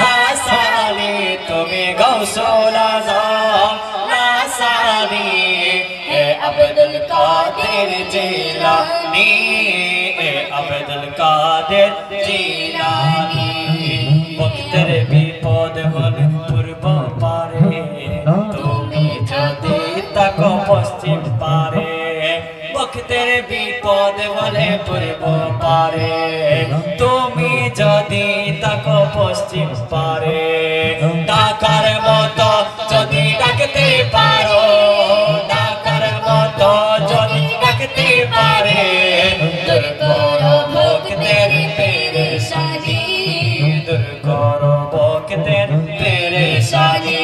নাসানি তুমি গৌসুল নাসানি হে আব্দুল কাদের জিলানি, হে আব্দুল কাদের জিলানি। ভক্তের বিপদ হলে পূর্ব পারে, তুমি যদি তাকো পশ্চিম পারে, ভক্তের বিপদ হলে পূর্ব পারে। তুমি পশ্চিম পারে। ডাকার মতো যদি ডাকতে পারো ডাকার মতো যদি ডাকতে পারে দূর করো ভক্তের পেরেশানি দূর করো ভক্তের পেরেশানি।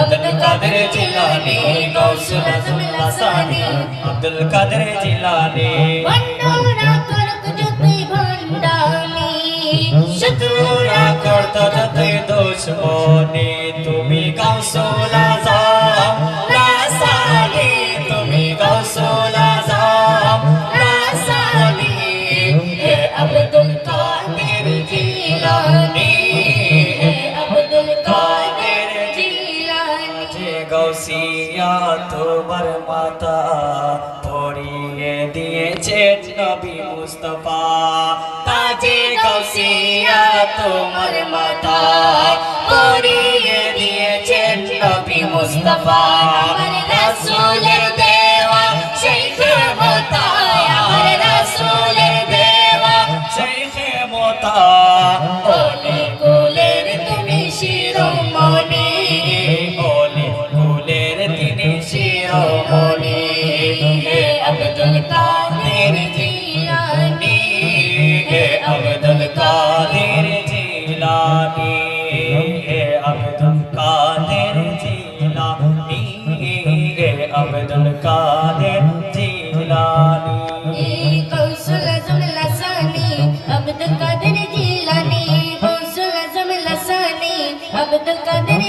আব্দুল কাদের জিলানি আজম লাসানি। আব্দুল কাদের জিলানি। যতই দুশ্মনি তুমি গৌসুল গৌসিয়া তোমার মাতা পড়িয়ে দিয়েছে নবী মুস্তফা। তাজে গসিয়া তোমার মাতা পড়িয়ে দিয়েছে নবী মুস্তফা। রাসূলের अब्दुल कादिर जिलानी है अब्दुल कादिर जिलानी है अब्दुल कादिर जिलानी है अब्दुल कादिर जिलानी कौशल अजम लसानी अब्दुल कादिर जिलानी कौशल अजम लसानी अब्दुल कादिर